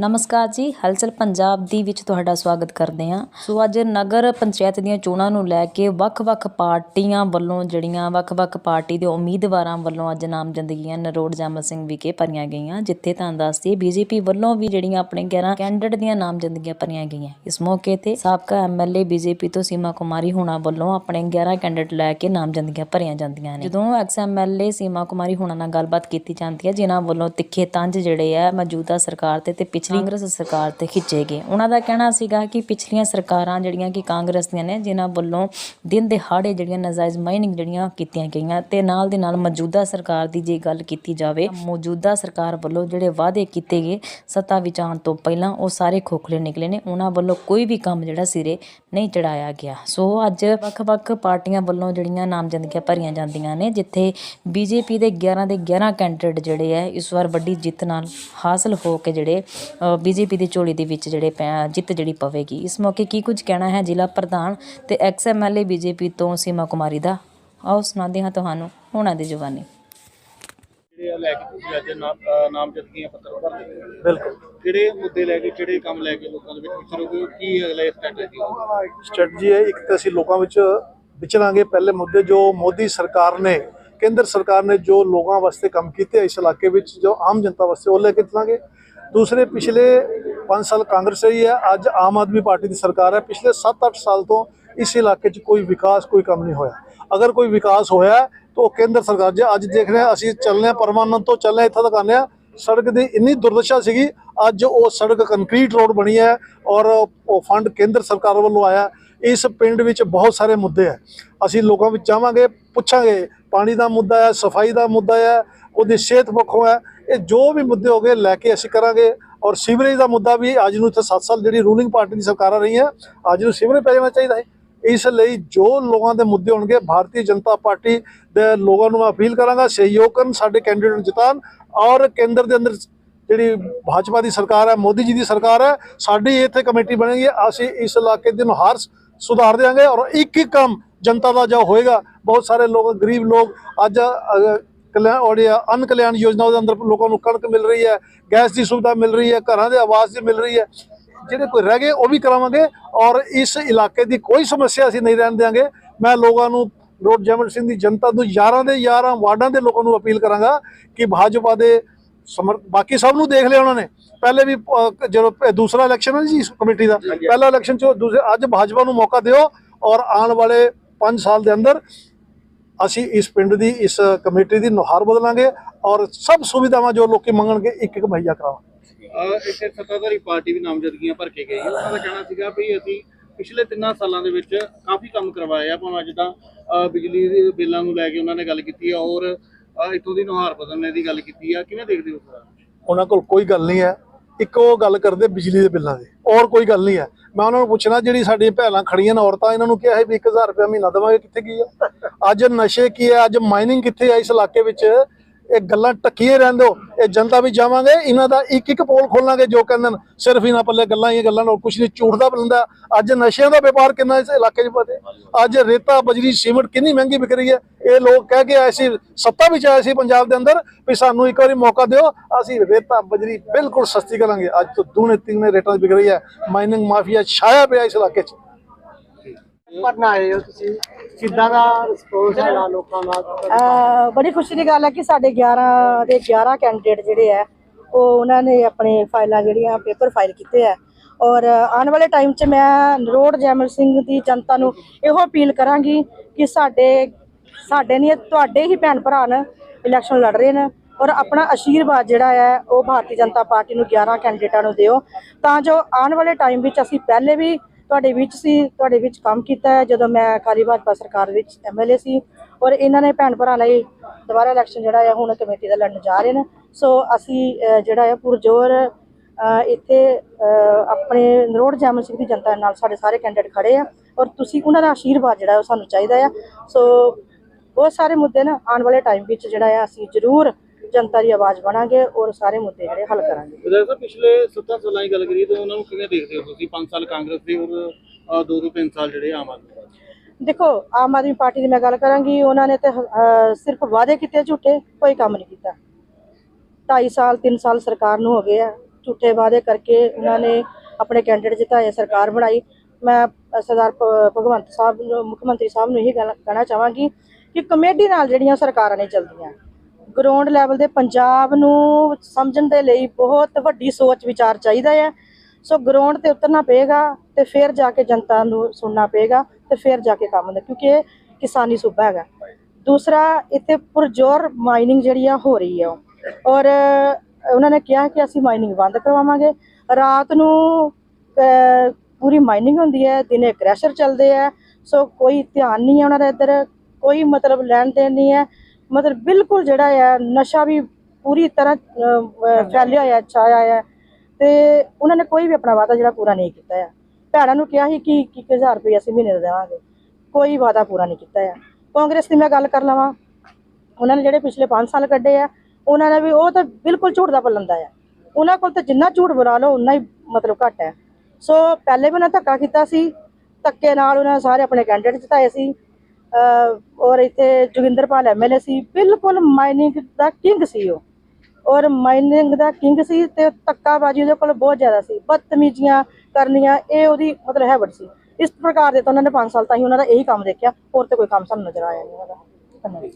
ਨਮਸਕਾਰ ਜੀ, ਹਲਚਲ ਪੰਜਾਬ ਦੀ ਵਿੱਚ ਤੁਹਾਡਾ ਸਵਾਗਤ ਕਰਦੇ ਹਾਂ। ਸੋ ਅੱਜ ਨਗਰ ਪੰਚਾਇਤ ਦੀਆਂ ਚੋਣਾਂ ਨੂੰ ਲੈ ਕੇ ਵੱਖ-ਵੱਖ ਪਾਰਟੀਆਂ ਵੱਲੋਂ ਜਿਹੜੀਆਂ ਵੱਖ-ਵੱਖ ਪਾਰਟੀ ਦੇ ਉਮੀਦਵਾਰਾਂ ਵੱਲੋਂ ਅੱਜ ਨਾਮਜ਼ਦਗੀਆਂ ਨਰੋੜ ਜਾਮਲ ਸਿੰਘ ਵਿਖੇ ਭਰੀਆਂ ਗਈਆਂ, ਜਿੱਥੇ ਤੁਹਾਨੂੰ ਦੱਸਦੀ ਬੀਜੇਪੀ ਵੱਲੋਂ ਵੀ ਜਿਹੜੀਆਂ ਆਪਣੇ 11 ਕੈਂਡੀਡੇਟ ਦੀਆਂ ਨਾਮਜ਼ਦਗੀਆਂ ਭਰੀਆਂ ਗਈਆਂ। ਇਸ ਮੌਕੇ ਤੇ ਸਾਬਕਾ ਐਮਐਲਏ ਬੀਜੇਪੀ ਤੋਂ ਸੀਮਾ ਕੁਮਾਰੀ ਹੁਣਾ ਵੱਲੋਂ ਆਪਣੇ 11 ਕੈਂਡੀਡੇਟ ਲੈ ਕੇ ਨਾਮਜ਼ਦਗੀਆਂ ਭਰੀਆਂ ਜਾਂਦੀਆਂ ਨੇ। ਜਦੋਂ ਐਕਸ ਐਮਐਲਏ ਸੀਮਾ ਕੁਮਾਰੀ ਹੁਣਾ ਨਾਲ ਗੱਲਬਾਤ ਕੀਤੀ ਜਾਂਦੀ ਹੈ, ਜਿਨ੍ਹਾਂ ਵੱਲੋਂ ਤਿੱਖੇ ਤੰਜ ਜਿਹੜੇ ਆ, ਮੌਜੂਦਾ ਸਰਕਾਰ ਤੇ ਤੇ ਪਿਛਲੀ ਕਾਂਗਰਸ ਸਰਕਾਰ ਤੇ ਖਿੱਚੇ ਗਏ ਉਹਨਾਂ ਦਾ ਕਹਿਣਾ ਸੀਗਾ ਕਿ ਪਿਛਲੀਆਂ ਸਰਕਾਰਾਂ ਜਿਹੜੀਆਂ ਕਿ ਕਾਂਗਰਸ ਦੀਆਂ ਨੇ, ਜਿਨ੍ਹਾਂ ਵੱਲੋਂ ਦਿਨ ਦਿਹਾੜੇ ਜਿਹੜੀਆਂ ਨਜਾਇਜ਼ ਮਾਈਨਿੰਗ ਜਿਹੜੀਆਂ ਕੀਤੀਆਂ ਗਈਆਂ ਤੇ ਨਾਲ ਦੇ ਨਾਲ ਮੌਜੂਦਾ ਸਰਕਾਰ ਦੀ ਜੇ ਗੱਲ ਕੀਤੀ ਜਾਵੇ, ਮੌਜੂਦਾ ਸਰਕਾਰ ਵੱਲੋਂ ਜਿਹੜੇ ਵਾਅਦੇ ਕੀਤੇ ਗਏ ਸੱਤਾ ਵਿੱਚ ਆਉਣ ਤੋਂ ਪਹਿਲਾਂ ਉਹ ਸਾਰੇ ਖੋਖਲੇ ਨਿਕਲੇ ਨੇ। ਉਹਨਾਂ ਵੱਲੋਂ ਕੋਈ ਵੀ ਕੰਮ ਜਿਹੜਾ ਸਿਰੇ ਨਹੀਂ ਚੜਾਇਆ ਗਿਆ। ਸੋ ਅੱਜ ਵੱਖ-ਵੱਖ ਪਾਰਟੀਆਂ ਵੱਲੋਂ ਜਿਹੜੀਆਂ ਨਾਮਜ਼ਦਗੀਆਂ ਭਰੀਆਂ ਜਾਂਦੀਆਂ ਨੇ, ਜਿੱਥੇ ਬੀਜੇਪੀ ਦੇ 11 ਦੇ 11 ਕੈਂਡੀਡੇਟ ਜਿਹੜੇ ਆ ਇਸ ਵਾਰ ਵੱਡੀ ਜਿੱਤ ਨਾਲ ਹਾਸਲ ਹੋ ਕੇ ਜਿਹੜੇ ਬੀਜੇਪੀ ਦੀ ਝੋਲੀ ਦੇ ਵਿੱਚ ਜਿਹੜੇ ਪੈ- ਜਿੱਤ ਜਿਹੜੀ ਪਵੇਗੀ। ਇਸ ਮੌਕੇ ਕੀ ਕੁਝ ਕਹਿਣਾ ਹੈ ਜ਼ਿਲ੍ਹਾ ਪ੍ਰਧਾਨ ਤੇ ਐਕਸ ਐਮਐਲਏ ਬੀਜੇਪੀ ਤੋਂ ਸੀਮਾ ਕੁਮਾਰੀ ਦਾ? ਆਓ ਸੁਣਾਉਂਦੇ ਹਾਂ ਤੁਹਾਨੂੰ ਉਹਨਾਂ ਦੀ ਜ਼ੁਬਾਨੀ। ਜਿਹੜੇ ਆ ਲੈ ਕੇ ਤੁਸੀਂ ਅੱਜ ਨਾਮ ਅਹ ਨਾਮਜ਼ਦਗੀਆਂ ਪੱਤਰ ਭਰ ਰਹੇ ਹੋ ਬਿਲਕੁਲ। ਕਿਹੜੇ ਮੁੱਦੇ ਲੈ ਕੇ ਕਿਹੜੇ ਕੰਮ ਲੈ ਕੇ ਲੋਕਾਂ ਦੇ ਵਿੱਚ ਵਿਚਰੋਗੇ ਕੀ ਅਗਲਾ ਸਟ੍ਰੈਟਜੀ ਸਟ੍ਰੈਟਜੀ ਹੈ ਇੱਕ ਤਾਂ ਅਸੀਂ ਲੋਕਾਂ ਵਿੱਚ ਵਿਚਰਾਂਗੇ ਪਹਿਲੇ ਮੁੱਦੇ ਜੋ ਮੋਦੀ ਸਰਕਾਰ ਨੇ ਕੇਂਦਰ ਸਰਕਾਰ ਨੇ ਜੋ ਲੋਕਾਂ ਵਾਸਤੇ ਕੰਮ ਕੀਤੇ ਇਸ ਇਲਾਕੇ ਵਿੱਚ ਜੋ ਆਮ ਜਨਤਾ ਵਾਸਤੇ ਉਹ ਲੈ ਕੇ ਚੱਲਾਂਗੇ। ਦੂਸਰੇ ਪਿਛਲੇ 5 ਸਾਲ ਕਾਂਗਰਸ ਰਹੀ ਹੈ, ਅੱਜ ਆਮ ਆਦਮੀ ਪਾਰਟੀ ਦੀ ਸਰਕਾਰ ਹੈ। ਪਿਛਲੇ 7-8 ਸਾਲ ਤੋਂ ਇਸ ਇਲਾਕੇ 'ਚ ਕੋਈ ਵਿਕਾਸ, ਕੋਈ ਕੰਮ ਨਹੀਂ ਹੋਇਆ। ਅਗਰ ਕੋਈ ਵਿਕਾਸ ਹੋਇਆ ਤਾਂ ਉਹ ਕੇਂਦਰ ਸਰਕਾਰ ਜੇ ਅੱਜ ਦੇਖ ਰਹੇ ਹਾਂ, ਅਸੀਂ ਚੱਲਨੇ ਹਾਂ ਪਰਮਾਨੰਦ ਤੋਂ ਚੱਲਨੇ ਇੱਥੋਂ ਤੱਕ ਆਉਂਦੇ ਹਾਂ। ਸੜਕ ਦੀ ਇੰਨੀ ਦੁਰਦਸ਼ਾ ਸੀਗੀ, ਅੱਜ ਉਹ ਸੜਕ ਕੰਕਰੀਟ ਰੋਡ ਬਣੀ ਹੈ ਔਰ ਉਹ ਫੰਡ ਕੇਂਦਰ ਸਰਕਾਰ ਵੱਲੋਂ ਆਇਆ ਇਸ ਪਿੰਡ ਵਿੱਚ ਬਹੁਤ ਸਾਰੇ ਮੁੱਦੇ ਹੈ। ਅਸੀਂ ਲੋਕਾਂ ਵਿੱਚ ਜਾਵਾਂਗੇ, ਪੁੱਛਾਂਗੇ। ਪਾਣੀ ਦਾ ਮੁੱਦਾ ਹੈ, ਸਫ਼ਾਈ ਦਾ ਮੁੱਦਾ ਹੈ, ਉਹਦੀ ਸਿਹਤ ਪੱਖੋਂ ਹੈ। ਇਹ ਜੋ ਵੀ ਮੁੱਦੇ ਹੋਗੇ ਲੈ ਕੇ ਅਸੀਂ ਕਰਾਂਗੇ। ਔਰ ਸੀਵਰੇਜ ਦਾ ਮੁੱਦਾ ਵੀ ਅੱਜ ਨੂੰ ਇੱਥੇ 7 ਸਾਲ ਜਿਹੜੀ ਰੂਲਿੰਗ ਪਾਰਟੀ ਦੀ ਸਰਕਾਰਾਂ ਰਹੀਆਂ, ਅੱਜ ਨੂੰ ਸੀਵਰੇਜ ਪੈ ਜਾਣਾ ਚਾਹੀਦਾ ਹੈ। ਇਸ ਲਈ ਜੋ ਲੋਕਾਂ ਦੇ ਮੁੱਦੇ ਹੋਣਗੇ, ਭਾਰਤੀ ਜਨਤਾ ਪਾਰਟੀ ਦੇ ਲੋਕਾਂ ਨੂੰ ਮੈਂ ਅਪੀਲ ਕਰਾਂਗਾ, ਸਹਿਯੋਗ ਕਰਨ ਸਾਡੇ ਕੈਂਡੀਡੇਟ ਨੂੰ ਜਿਤਾਨ ਔਰ ਕੇਂਦਰ ਦੇ ਅੰਦਰ ਜਿਹੜੀ ਭਾਜਪਾ ਦੀ ਸਰਕਾਰ ਹੈ, ਮੋਦੀ ਜੀ ਦੀ ਸਰਕਾਰ ਹੈ, ਸਾਡੀ ਇੱਥੇ ਕਮੇਟੀ ਬਣੇਗੀ। ਅਸੀਂ ਇਸ ਇਲਾਕੇ ਦੇ ਨੂੰ ਹਰ ਸੁਧਾਰ ਦੇਵਾਂਗੇ ਔਰ ਇੱਕ ਇੱਕ ਕੰਮ ਜਨਤਾ ਦਾ ਜੋ ਹੋਏਗਾ, ਬਹੁਤ ਸਾਰੇ ਲੋਕ, ਗਰੀਬ ਲੋਕ ਅੱਜ ਔਰ ਇਹ ਅਨ ਕਲਿਆਣ ਯੋਜਨਾ ਦੇ ਅੰਦਰ ਲੋਕਾਂ ਨੂੰ ਕਣਕ ਮਿਲ ਰਹੀ ਹੈ ਗੈਸ ਦੀ ਸੁਵਿਧਾ ਮਿਲ ਰਹੀ ਹੈ ਘਰਾਂ ਦੇ ਆਵਾਸ ਦੀ ਮਿਲ ਰਹੀ ਹੈ। ਜਿਹੜੇ ਕੋਈ ਰਹਿ ਗਏ ਉਹ ਵੀ ਕਰਾਵਾਂਗੇ ਔਰ ਇਸ ਇਲਾਕੇ ਦੀ ਕੋਈ ਸਮੱਸਿਆ ਅਸੀਂ ਨਹੀਂ ਰਹਿਣ ਦੇਵਾਂਗੇ ਮੈਂ ਲੋਕਾਂ ਨੂੰ ਰੋਡ ਜਮਲ ਸਿੰਘ ਦੀ ਜਨਤਾ ਨੂੰ ਯਾਰਾਂ ਦੇ ਯਾਰਾਂ ਵਾਰਡਾਂ ਦੇ ਲੋਕਾਂ ਨੂੰ ਅਪੀਲ ਕਰਾਂਗਾ ਕਿ ਭਾਜਪਾ ਦੇ ਬਾਕੀ ਸਭ ਨੂੰ ਦੇਖ ਲਿਆ ਉਹਨਾਂ ਨੇ। ਪਹਿਲੇ ਵੀ ਜਦੋਂ ਦੂਸਰਾ ਇਲੈਕਸ਼ਨ ਹੈ ਜੀ ਇਸ ਕਮੇਟੀ ਦਾ ਪਹਿਲਾ ਇਲੈਕਸ਼ਨ ਚ ਦੂਸਰੇ ਅੱਜ ਭਾਜਪਾ ਨੂੰ ਮੌਕਾ ਦਿਓ ਔਰ ਆਉਣ ਵਾਲੇ 5 ਸਾਲ ਦੇ ਅੰਦਰ ਅਸੀਂ ਇਸ ਪਿੰਡ ਦੀ ਇਸ ਕਮੇਟੀ ਦੀ ਨੁਹਾਰ ਬਦਲਾਂਗੇ ਔਰ ਸਭ ਸੁਵਿਧਾਵਾਂ ਜੋ ਲੋਕੀ ਮੰਗਣਗੇ ਇੱਕ ਇੱਕ ਮੁਹੱਈਆ ਕਰਾਵਾਂਗੇ। ਇੱਥੇ ਸੱਤਾਧਾਰੀ ਪਾਰਟੀ ਵੀ ਨਾਮਜ਼ਦਗੀਆਂ ਭਰ ਕੇ ਗਈ ਹੈ। ਉਹਨਾਂ ਦਾ ਕਹਿਣਾ ਸੀਗਾ ਵੀ ਅਸੀਂ ਪਿਛਲੇ ਤਿੰਨਾਂ ਸਾਲਾਂ ਦੇ ਵਿੱਚ ਕਾਫੀ ਕੰਮ ਕਰਵਾਏ ਆ ਭਾਵੇਂ ਜਿੱਦਾਂ ਅਹ, ਬਿਜਲੀ ਦੇ ਬਿੱਲਾਂ ਨੂੰ ਲੈ ਕੇ ਉਹਨਾਂ ਨੇ ਗੱਲ ਕੀਤੀ ਆ ਔਰ ਇੱਥੋਂ ਦੀ ਨੁਹਾਰ ਬਦਲਣੇ ਦੀ ਗੱਲ ਕੀਤੀ ਆ ਕਿਵੇਂ ਦੇਖਦੇ ਹੋ ਸਰ ਉਹਨਾਂ ਕੋਲ ਕੋਈ ਗੱਲ ਨਹੀਂ ਹੈ। ਇੱਕੋ ਗੱਲ ਕਰਦੇ ਬਿਜਲੀ ਦੇ ਬਿੱਲਾਂ ਦੀ ਔਰ ਕੋਈ ਗੱਲ ਨਹੀਂ ਹੈ। ਮੈਂ ਉਹਨਾਂ ਨੂੰ ਪੁੱਛਣਾ, ਜਿਹੜੀ ਸਾਡੀਆਂ ਭੈਣਾਂ ਖੜੀਆਂ ਨੇ ਔਰਤਾਂ, ਇਹਨਾਂ ਨੂੰ ਕਿਹਾ ਹੈ ਵੀ 1000 ਰੁਪਏ ਮਹੀਨਾ ਦੇਵਾਂਗੇ, ਕਿੱਥੇ ਗਈ ਆ? ਅੱਜ ਨਸ਼ੇ ਕੀ ਹੈ ਅੱਜ ਮਾਈਨਿੰਗ ਕਿੱਥੇ ਆ ਇਸ ਇਲਾਕੇ ਵਿੱਚ? ਇਹ ਗੱਲਾਂ ਟੱਕੀਏ ਰਹਿੰਦੇ ਹੋ, ਇਹ ਜਨਤਾ ਵੀ ਜਾਵਾਂਗੇ, ਇਹਨਾਂ ਦਾ ਇੱਕ ਇੱਕ ਪੋਲ ਖੋਲਾਂਗੇ ਜੋ ਕਹਿੰਦੇ ਨੇ, ਸਿਰਫ ਇਹਨਾਂ ਪੱਲੇ ਗੱਲਾਂ ਹੀ ਗੱਲਾਂ ਨਾਲ ਕੁਝ ਨਹੀਂ, ਝੂਠ ਦਾ ਬਲੰਦਾ ਅੱਜ ਨਸ਼ਿਆਂ ਦਾ ਵਪਾਰ ਕਿੰਨਾ ਇਸ ਇਲਾਕੇ 'ਚ ਵਧੇ? ਅੱਜ ਰੇਤਾ, ਬਜਰੀ, ਸੀਮਿੰਟ ਕਿੰਨੀ ਮਹਿੰਗੀ ਵਿਕ ਰਹੀ ਹੈ? ਇਹ ਲੋਕ ਕਹਿ ਕੇ ਆਏ ਸੀ, ਸੱਤਾ ਵਿੱਚ ਆਏ ਸੀ ਪੰਜਾਬ ਦੇ ਅੰਦਰ, ਵੀ ਸਾਨੂੰ ਇੱਕ ਵਾਰੀ ਮੌਕਾ ਦਿਓ, ਅਸੀਂ ਰੇਤਾ, ਬਜਰੀ ਬਿਲਕੁਲ ਸਸਤੀ ਕਰਾਂਗੇ। ਅੱਜ ਤੋਂ ਦੂਣੇ ਤਿੰਨੇ ਰੇਟਾਂ 'ਚ ਵਿਕ ਰਹੀ ਹੈ ਮਾਈਨਿੰਗ ਮਾਫੀਆ ਛਾਇਆ ਪਿਆ ਇਸ ਇਲਾਕੇ 'ਚ। ਭਰਨ ਆਏ ਹੋ ਤੁਸੀਂ? ਕਿੱਦਾਂ ਦਾ ਰਿਸਪੌਂਸ ਹੈਗਾ ਲੋਕਾਂ ਦਾ? ਅਹ ਬੜੀ ਖੁਸ਼ੀ ਦੀ ਗੱਲ ਹੈ ਕਿ ਸਾਡੇ 11 ਦੇ 11 ਕੈਂਡੀਡੇਟ ਜਿਹੜੇ ਆ ਉਹ ਉਹਨਾਂ ਨੇ ਆਪਣੇ ਫਾਈਲਾਂ ਜਿਹੜੀਆਂ ਪੇਪਰ ਫਾਈਲ ਕੀਤੇ ਆ ਔਰ ਆਉਣ ਵਾਲੇ ਟਾਈਮ 'ਚ ਮੈਂ ਰੋਡ ਜੈਮਲ ਸਿੰਘ ਦੀ ਜਨਤਾ ਨੂੰ ਇਹੋ ਅਪੀਲ ਕਰਾਂਗੀ ਕਿ ਸਾਡੇ ਸਾਡੇ ਨਹੀਂ ਤੁਹਾਡੇ ਹੀ ਭੈਣ ਭਰਾ ਨੇ ਇਲੈਕਸ਼ਨ ਲੜ ਰਹੇ ਨੇ ਔਰ ਆਪਣਾ ਆਸ਼ੀਰਵਾਦ ਜਿਹੜਾ ਹੈ, ਉਹ ਭਾਰਤੀ ਜਨਤਾ ਪਾਰਟੀ ਨੂੰ 11 ਕੈਂਡੀਡੇਟਾਂ ਨੂੰ ਦਿਓ। ਤਾਂ ਜੋ ਆਉਣ ਵਾਲੇ ਟਾਈਮ ਵਿੱਚ ਅਸੀਂ ਪਹਿਲੇ ਵੀ ਤੁਹਾਡੇ ਵਿੱਚ ਸੀ, ਤੁਹਾਡੇ ਵਿੱਚ ਕੰਮ ਕੀਤਾ ਹੈ, ਜਦੋਂ ਮੈਂ ਅਕਾਲੀ ਭਾਜਪਾ ਸਰਕਾਰ ਵਿੱਚ ਐਮਐਲਏ ਸੀ ਔਰ ਇਹਨਾਂ ਨੇ ਭੈਣ ਭਰਾ ਲਈ ਦੁਬਾਰਾ ਇਲੈਕਸ਼ਨ ਜਿਹੜਾ ਹੈ ਹੁਣ ਕਮੇਟੀ ਦਾ ਲੜਨ ਜਾ ਰਹੇ ਨੇ। ਸੋ ਅਸੀਂ ਜਿਹੜਾ ਹੈ ਪੁਰਜੋਰ ਇੱਥੇ ਆਪਣੇ ਨਰੋੜ ਜੈਮਲ ਸਿੰਘ ਦੀ ਜਨਤਾ ਨਾਲ ਸਾਡੇ ਸਾਰੇ ਕੈਂਡੀਡੇਟ ਖੜੇ ਆ ਔਰ ਤੁਸੀਂ ਉਹਨਾਂ ਦਾ ਆਸ਼ੀਰਵਾਦ ਜਿਹੜਾ ਉਹ ਸਾਨੂੰ ਚਾਹੀਦਾ ਆ। ਸੋ ਬਹੁਤ ਸਾਰੇ ਮੁੱਦੇ ਨਾ ਆਉਣ ਵਾਲੇ ਟਾਈਮ ਵਿੱਚ ਜਿਹੜਾ ਆ, ਅਸੀਂ ਜ਼ਰੂਰ ਜਨਤਾ ਦੀ ਆਵਾਜ਼ ਬਣਾਂਗੇ ਔਰ ਸਾਰੇ ਮੁੱਦੇ ਜਿਹੜੇ ਹੱਲ ਕਰਾਂਗੇ। ਵਿਧਾਇਕ ਸਾਹਿਬ ਪਿਛਲੇ 7 ਸਾਲਾਂ ਦੀ ਗੱਲ ਕਰੀਏ ਤਾਂ ਉਹਨਾਂ ਨੂੰ ਕਿਵੇਂ ਦੇਖਦੇ ਹੋ ਤੁਸੀਂ? 5 ਸਾਲ ਕਾਂਗਰਸ ਦੇ ਔਰ 2 ਤੋਂ 3 ਸਾਲ ਜਿਹੜੇ ਆਮ ਆਦਮੀ ਪਾਰਟੀ ਦੇਖੋ ਆਮ ਆਦਮੀ ਪਾਰਟੀ ਦੀ ਮੈਂ ਗੱਲ ਕਰਾਂਗੀ ਉਹਨਾਂ ਨੇ ਤੇ ਸਿਰਫ ਵਾਅਦੇ ਕੀਤੇ ਝੂਠੇ ਕੋਈ ਕੰਮ ਨਹੀਂ ਕੀਤਾ। 2.5 ਸਾਲ 3 ਸਾਲ ਸਰਕਾਰ ਨੂੰ ਹੋ ਗਏ ਆ। ਝੂਠੇ ਵਾਅਦੇ ਕਰਕੇ ਉਹਨਾਂ ਨੇ ਆਪਣੇ ਕੈਂਡੀਡੇਟ ਜਿਤਾਏ ਸਰਕਾਰ ਬਣਾਈ। ਮੈਂ ਸਰਦਾਰ ਭਗਵੰਤ ਸਾਹਿਬ ਨੂੰ ਮੁੱਖ ਮੰਤਰੀ ਸਾਹਿਬ ਨੂੰ ਇਹ ਗੱਲ ਕਹਿਣਾ ਚਾਹਾਂਗੀ ਕਿ ਕਮੇਟੀ ਨਾਲ ਜਿਹੜੀਆਂ ਸਰਕਾਰਾਂ ਨੇ ਚੱਲਦੀਆਂ ਗਰਾਊਂਡ ਲੈਵਲ ਦੇ ਪੰਜਾਬ ਨੂੰ ਸਮਝਣ ਦੇ ਲਈ ਬਹੁਤ ਵੱਡੀ ਸੋਚ ਵਿਚਾਰ ਚਾਹੀਦਾ ਹੈ। ਸੋ ਗਰਾਊਂਡ ਤੇ ਉਤਰਨਾ ਪਏਗਾ ਤੇ ਫਿਰ ਜਾ ਕੇ ਜਨਤਾ ਨੂੰ ਸੁਣਨਾ ਪਏਗਾ ਤੇ ਫਿਰ ਜਾ ਕੇ ਕੰਮ ਹੁੰਦਾ, ਕਿਉਂਕਿ ਇਹ ਕਿਸਾਨੀ ਸੂਬਾ ਹੈਗਾ। ਦੂਸਰਾ, ਇੱਥੇ ਪੁਰਜੋਰ ਮਾਈਨਿੰਗ ਜਿਹੜੀ ਆ ਹੋ ਰਹੀ ਹੈ ਔਰ ਉਹਨਾਂ ਨੇ ਕਿਹਾ ਕਿ ਅਸੀਂ ਮਾਈਨਿੰਗ ਬੰਦ ਕਰਵਾਵਾਂਗੇ। ਰਾਤ ਨੂੰ ਪੂਰੀ ਮਾਈਨਿੰਗ ਹੁੰਦੀ ਹੈ, ਦਿਨੇ ਕ੍ਰੈਸ਼ਰ ਚੱਲਦੇ ਆ। ਸੋ ਕੋਈ ਧਿਆਨ ਨਹੀਂ ਹੈ ਉਹਨਾਂ ਦਾ ਇੱਧਰ, ਕੋਈ ਮਤਲਬ ਲੈਣ ਦੇਣ ਨਹੀਂ ਹੈ। ਮਤਲਬ ਬਿਲਕੁਲ ਜਿਹੜਾ ਹੈ ਨਸ਼ਾ ਵੀ ਪੂਰੀ ਤਰ੍ਹਾਂ ਫੈਲਿਆ ਹੋਇਆ ਛਾਇਆ ਹੈ ਤੇ ਉਹਨਾਂ ਨੇ ਕੋਈ ਵੀ ਆਪਣਾ ਵਾਅਦਾ ਜਿਹੜਾ ਪੂਰਾ ਨਹੀਂ ਕੀਤਾ ਹੈ ਭੈਣਾਂ ਨੂੰ ਕਿਹਾ ਸੀ ਕਿ ਕਿ 1000 ਰੁਪਏ ਅਸੀਂ ਮਹੀਨੇ ਦਾ ਦੇਵਾਂਗੇ। ਕੋਈ ਵਾਅਦਾ ਪੂਰਾ ਨਹੀਂ ਕੀਤਾ ਹੈ ਕਾਂਗਰਸ ਦੀ ਮੈਂ ਗੱਲ ਕਰ ਲਵਾਂ। ਉਹਨਾਂ ਨੇ ਜਿਹੜੇ ਪਿਛਲੇ 5 ਸਾਲ ਕੱਢੇ ਆ ਉਹਨਾਂ ਨੇ ਵੀ ਉਹ ਤਾਂ ਬਿਲਕੁਲ ਝੂਠ ਦਾ ਪਲੰਦਾ ਆ। ਉਹਨਾਂ ਕੋਲ ਤਾਂ ਜਿੰਨਾ ਝੂਠ ਬੁਲਾ ਲਓ ਉਨਾ ਹੀ ਮਤਲਬ ਘੱਟ ਹੈ ਸੋ ਪਹਿਲੇ ਵੀ ਉਹਨਾਂ ਧੱਕਾ ਕੀਤਾ ਸੀ ਧੱਕੇ ਨਾਲ ਉਹਨਾਂ ਨੇ ਸਾਰੇ ਆਪਣੇ ਕੈਂਡੀਡੇਟ ਜਿਤਾਏ ਸੀ। ਔਰ ਇੱਥੇ ਜੋਗਿੰਦਰਪਾਲ ਐਮਐਲਏ ਸੀ, ਬਿਲਕੁਲ ਮਾਈਨਿੰਗ ਦਾ ਕਿੰਗ ਸੀ ਉਹ। ਔਰ ਮਾਈਨਿੰਗ ਦਾ ਕਿੰਗ ਸੀ ਤੇ ਧੱਕਾਬਾਜ਼ੀ ਉਹਦੇ ਕੋਲ ਬਹੁਤ ਜ਼ਿਆਦਾ ਸੀ। ਬਦਤਮੀਜ਼ੀਆਂ ਕਰਨੀਆਂ, ਇਹ ਉਹਦੀ ਮਤਲਬ ਹੈਬਿਟ ਸੀ। ਇਸ ਪ੍ਰਕਾਰ ਦੇ ਤਾਂ ਉਹਨਾਂ ਨੇ 5 ਸਾਲ ਤਾਂ ਹੀ ਉਹਨਾਂ ਦਾ ਇਹੀ ਕੰਮ ਦੇਖਿਆ, ਹੋਰ ਤੇ ਕੋਈ ਕੰਮ ਸਾਨੂੰ ਨਜ਼ਰ ਆਇਆ ਨਹੀਂ ਉਹਨਾਂ ਦਾ ਧੰਨਵਾਦ।